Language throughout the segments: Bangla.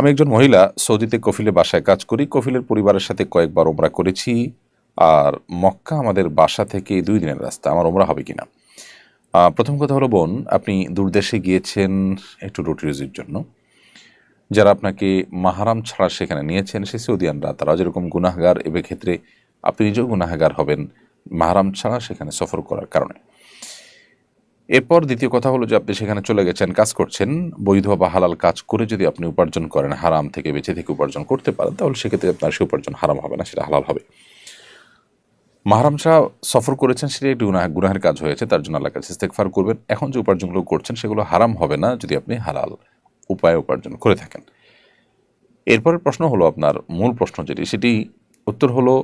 আমি একজন মহিলা, সৌদিতে কফিলে বাসায় কাজ করি। কফিলের পরিবারের সাথে কয়েকবার ওমরা করেছি। আর মক্কা আমাদের বাসা থেকে দুই দিনের রাস্তা। আমার ওমরা হবে কিনা? প্রথম কথা হলো, বোন, আপনি দূরদেশে গিয়েছেন একটু রুটি রুজির জন্য। যারা আপনাকে মাহারাম ছাড়া সেখানে নিয়েছেন, সে সৌদিয়ানরা তারা যেরকম গুনাহগার এবে ক্ষেত্রে আপনি নিজেও গুনাহগার হবেন মাহারাম ছাড়া সেখানে সফর করার কারণে। এরপর দ্বিতীয় কথা হলো যে আপনি সেখানে চলে গেছেন, কাজ করছেন, বৈধ বা হালাল কাজ করে যদি আপনি উপার্জন করেন, হারাম থেকে বেঁচে থেকে উপার্জন করতে পারেন, তাহলে সেক্ষেত্রে আপনার সে উপার্জন হারাম হবে না, সেটা হালাল হবে। মাহারাম শাহ সফর করেছেন, সেটা একটি গুনাহ, গুনাহের কাজ হয়েছে, তার জন্য আল্লাহ কাছে ইস্তেকফার করবেন। এখন যে উপার্জনগুলো করছেন, সেগুলো হারাম হবে না যদি আপনি হালাল উপায়ে উপার্জন করে থাকেন। এরপরের প্রশ্ন হলো আপনার মূল প্রশ্ন যেটি, সেটি উত্তর হলো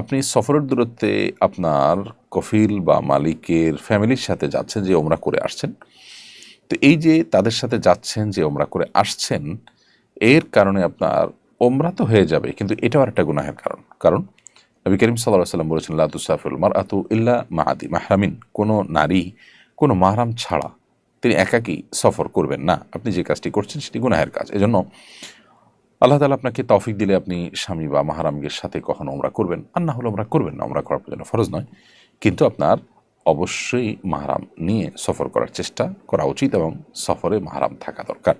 আপনি সফরের দূরত্বে আপনার কফিল বা মালিকের ফ্যামিলির সাথে যাচ্ছেন যে ওমরা করে আসছেন। তো এই যে তাদের সাথে যাচ্ছেন, যে ওমরা করে আসছেন, এর কারণে আপনার ওমরা তো হয়ে যাবে, কিন্তু এটাও একটা গুনাহের কারণ। কারণ নবী করিম সাল্লাহ সাল্লাম বলেছেন লাতুসাফুল মার আতু ইল্লা মাহাদি মাহরামিন। কোনো নারী, কোনো মাহরাম ছাড়া তিনি একাকী সফর করবেন না। আপনি যে কাজটি করছেন সেটি গুনাহের কাজ। এজন্য আল্লাহ তালা আপনাকে তৌফিক দিলে আপনি স্বামী বা মাহারামগের সাথে কখনো ওমরা করবেন। আর না হলে ওমরা করবেন না, ওমরা করার জন্য ফরজ নয়। কিন্তু আপনার অবশ্যই মাহারাম নিয়ে সফর করার চেষ্টা করা উচিত এবং সফরে মাহারাম থাকা দরকার।